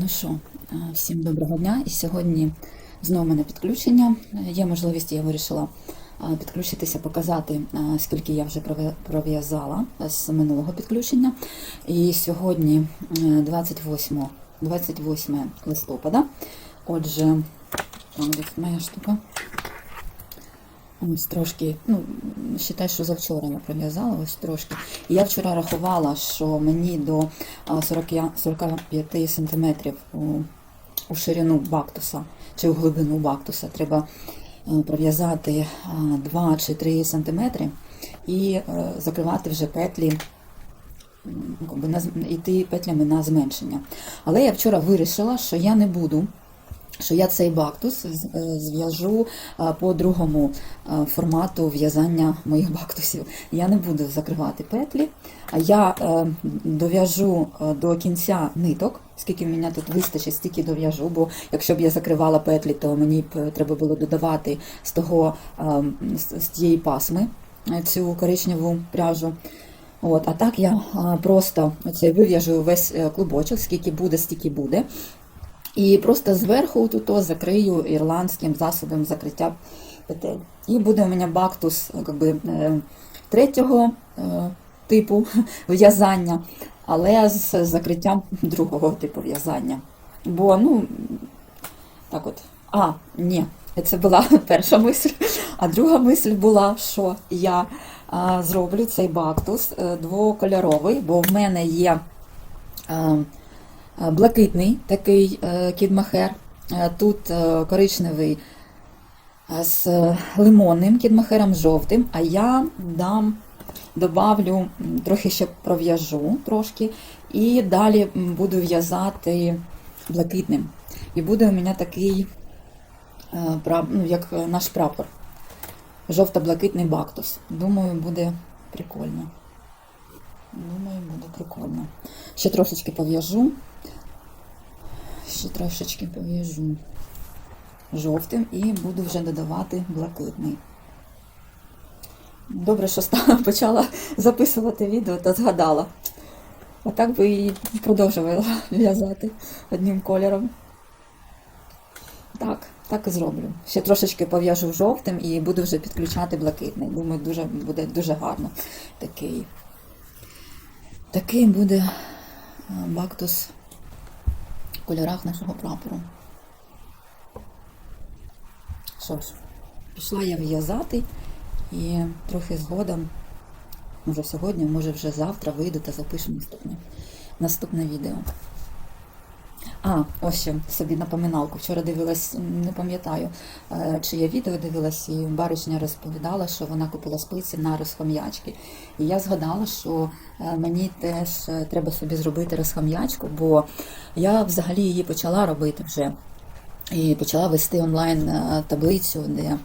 ну що, е, всім доброго дня. І сьогодні знову мене підключення. Є можливість, я вирішила е, підключитися, показати, е, скільки я вже пров'язала з минулого підключення. І сьогодні е, 28, 28 листопада. Отже, там моя штука. Ось трошки, ну, вважай, що завчора я пров'язала, ось трошки. І я вчора рахувала, що мені до 40, 45 сантиметрів у, у ширину бактуса чи у глибину бактуса треба е, пров'язати 2 чи 3 сантиметри і е, закривати вже петлі йти петлями на зменшення. Але я вчора вирішила, що я не буду що я цей бактус е, зв'яжу е, по другому е, формату в'язання моїх бактусів. Я не буду закривати петлі, а я дов'яжу до кінця ниток, скільки мене тут вистачить, стільки дов'яжу, бо якщо б я закривала петлі, то мені б треба було додавати з того з тієї пасми цю коричневу пряжу. От, а так я просто оце вив'яжу весь клубочок, скільки буде, стільки буде. І просто зверху тут закрию ірландським засобом закриття петель. І буде у мене бактус якби, е, третього е, типу в'язання, але з закриттям другого типу в'язання. Бо, ну, так от, а, ні, це була перша мисль. А друга мисль була, що я зроблю цей бактус е, двокольоровий, бо в мене є. Е, блакитний такий е, кідмахер, е, тут коричневий з лимонним кідмахером жовтим, а я дам, добавлю, трохи ще пров'яжу трошки, і далі буду в'язати блакитним. І буде у мене такий, ну, як наш прапор. Жовто-блакитний бактус. Думаю, буде прикольно. Думаю, буде прикольно. Ще трошечки пов'яжу. Ще трошечки пов'яжу жовтим і буду вже додавати блакитний. Добре, що стала, почала записувати відео та згадала. А так би і продовжувала в'язати одним кольором. Так, так і зроблю. Ще трошечки пов'яжу жовтим і буду вже підключати блакитний. Думаю, дуже, буде дуже гарно. Такий, такий буде е, бактус в кольорах нашого прапору. Що ж, пішла я в'язати і трохи згодом, може сьогодні, може вже завтра вийду та запишу наступне, наступне відео. А, ось ще собі напоминалку. Вчора дивилась, не пам'ятаю, е, чи я відео дивилась, і баришня розповідала, що вона купила спиці на розхам'ячки. І я згадала, що е, мені теж е, треба собі зробити розхам'ячку, бо я взагалі її почала робити вже. І почала вести онлайн е, таблицю, де е,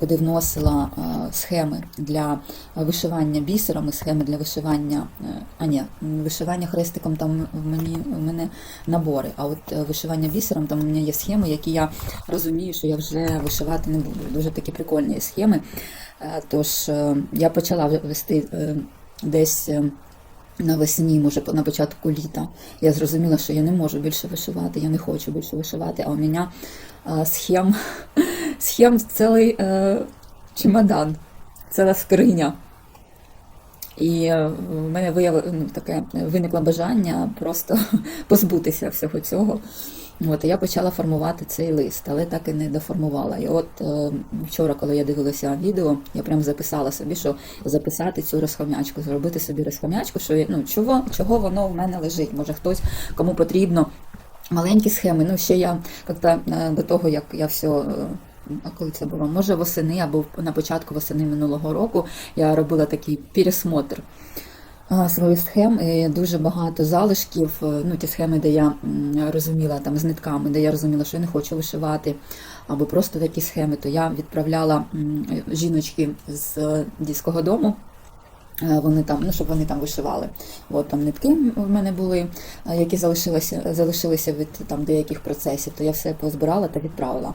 куди вносила е, схеми для вишивання бісером і схеми для вишивання, а ні, вишивання хрестиком там в мені в мене набори. А от вишивання бісером там у мене є схеми, які я розумію, що я вже вишивати не буду. Дуже такі прикольні схеми. Тож я почала вести десь. Навесні, може, на початку літа, я зрозуміла, що я не можу більше вишивати, я не хочу більше вишивати, а у мене схем, схем цілий е, чемодан, ціла скриня. І е, в мене виявило, ну, таке виникло бажання просто позбутися всього цього. От, я почала формувати цей лист, але так і не доформувала. І от е, вчора, коли я дивилася відео, я прям записала собі, що записати цю розхом'ячку, зробити собі розхом'ячку, що ну, чого, чого воно в мене лежить. Може хтось кому потрібно маленькі схеми. Ну, ще я як-то е, до того, як я все. А коли це було? Може восени або на початку восени минулого року я робила такий пересмотр своїх схем і дуже багато залишків. е, Ну, ті схеми, де я розуміла там з нитками, де я розуміла, що я не хочу вишивати, або просто такі схеми, то я відправляла жіночки з е, дітського дому. Е, Вони там, ну щоб вони там вишивали. От там нитки в мене були, які залишилися, залишилися від там деяких процесів, то я все позбирала та відправила.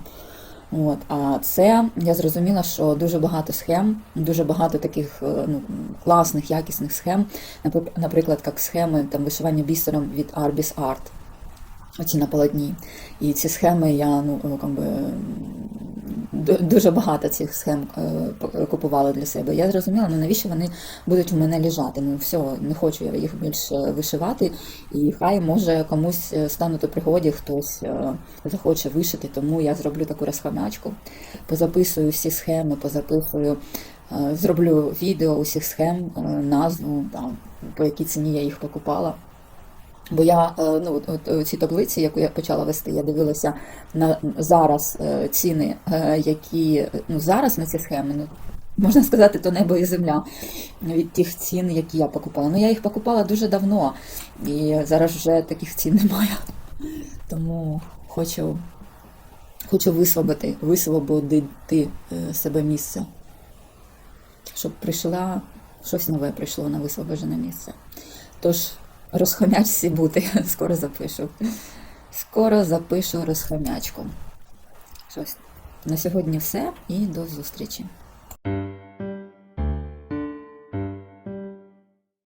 От, а це я зрозуміла, що дуже багато схем, дуже багато таких е, ну, класних, якісних схем, Напри- наприклад, як схеми там, вишивання бісером від Arbis Art. оці на полотні. І ці схеми я ну, как би, м, ду- дуже багато цих схем е, купувала для себе. Я зрозуміла, ну навіщо вони будуть у мене лежати. Ну все, не хочу я їх більше вишивати. І хай може комусь е, стануть у пригоді, хтось е, захоче вишити, тому я зроблю таку розхамячку, позаписую всі схеми, позаписую. Зроблю відео усіх схем, назву, там, по якій ціні я їх покупала. Бо я е, ну от, от ці таблиці, яку я почала вести, я дивилася на зараз е, ціни, е, які ну зараз на ці схеми, ну можна сказати, то небо і земля від тих цін, які я покупала. Ну я їх покупала дуже давно, і зараз вже таких цін немає. Тому хочу, хочу висвободити, висвободити е, себе місце, щоб прийшла щось нове прийшло на висвобожене місце. Тож розхомячці бути, скоро запишу. Скоро запишу розхомячку. Щось. На сьогодні все і до зустрічі.